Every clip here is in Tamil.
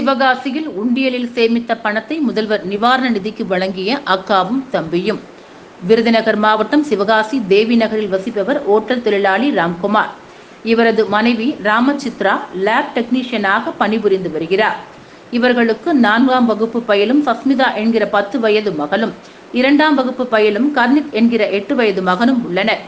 சிவகாசியில் உண்டியலில் சேமித்த பணத்தை முதல்வர் நிவாரண நிதிக்கு வழங்கிய அக்காவும் தம்பியும். விருதுநகர் மாவட்டம் சிவகாசி தேவி நகரில் வசிப்பவர் ஓட்டல் தொழிலாளி ராம்குமார். இவரது மனைவி ராமச்சித்ரா லேப் டெக்னீஷியனாக பணிபுரிந்து வருகிறார். இவர்களுக்கு நான்காம் வகுப்பு பயிலும் சஸ்மிதா என்கிற பத்து வயது மகளும் இரண்டாம் வகுப்பு பயிலும் கர்னித் என்கிற எட்டு வயது மகனும் உள்ளனர்.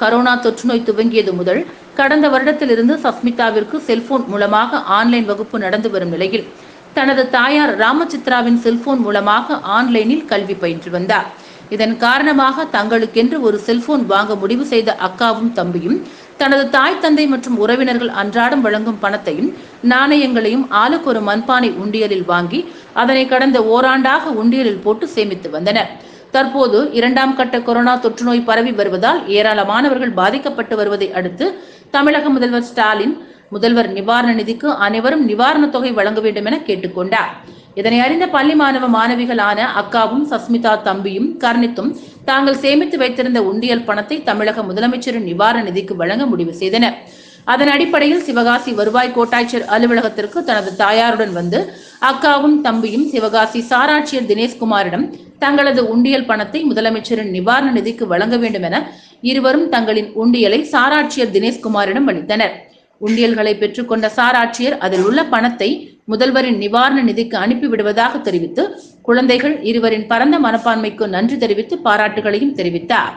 கரோனா தொற்றுநோய் துவங்கியது முதல் கடந்த வருடத்திலிருந்து சஸ்மிதாவிற்கு செல்போன் மூலமாக ஆன்லைன் வகுப்பு நடந்து வரும் நிலையில் தனது தாயார் ராமசித்ராவின் செல்போன் மூலமாக ஆன்லைனில் கல்வி பயின்று வந்தார். இதன் காரணமாக தங்களுக்கென்று ஒரு செல்போன் வாங்க முடிவு செய்த அக்காவும் தம்பியும் தனது தாய் தந்தை மற்றும் உறவினர்கள் அன்றாடம் வழங்கும் பணத்தையும் நாணயங்களையும் ஆளுக்கு ஒரு மண்பானை உண்டியலில் வாங்கி அதனை கடந்த ஓராண்டாக உண்டியலில் போட்டு சேமித்து வந்தனர். தற்போது இரண்டாம் கட்ட கொரோனா தொற்றுநோய் பரவி வருவதால் ஏராளமானவர்கள் பாதிக்கப்பட்டு வருவதை அடுத்து தமிழக முதல்வர் ஸ்டாலின் முதல்வர் நிவாரண நிதிக்கு அனைவரும் நிவாரணத் தொகை வழங்க வேண்டும் என கேட்டுக்கொண்டார். இதனை அறிந்த பள்ளி மாணவ மாணவிகளான அக்காவும் சஸ்மிதா தம்பியும் கர்ணித்தும் தாங்கள் சேமித்து வைத்திருந்த உண்டியல் பணத்தை தமிழக முதலமைச்சரின் நிவாரண நிதிக்கு வழங்க முடிவு செய்தனர். அதன் அடிப்படையில் சிவகாசி வருவாய் கோட்டாட்சியர் அலுவலகத்திற்கு தனது தாயாருடன் வந்து அக்காவும் தம்பியும் சிவகாசி சாராட்சியர் தினேஷ்குமாரிடம் தங்களது உண்டியல் பணத்தை முதலமைச்சரின் நிவாரண நிதிக்கு வழங்க வேண்டும் என இருவரும் தங்களின் உண்டியலை சாராட்சியர் தினேஷ்குமாரிடம் அளித்தனர். உண்டியல்களை பெற்றுக்கொண்ட சாராட்சியர் அதில் உள்ள பணத்தை முதல்வரின் நிவாரண நிதிக்கு அனுப்பிவிடுவதாக தெரிவித்து குழந்தைகள் இருவரின் பரந்த மனப்பான்மைக்கு நன்றி தெரிவித்து பாராட்டுகளையும் தெரிவித்தார்.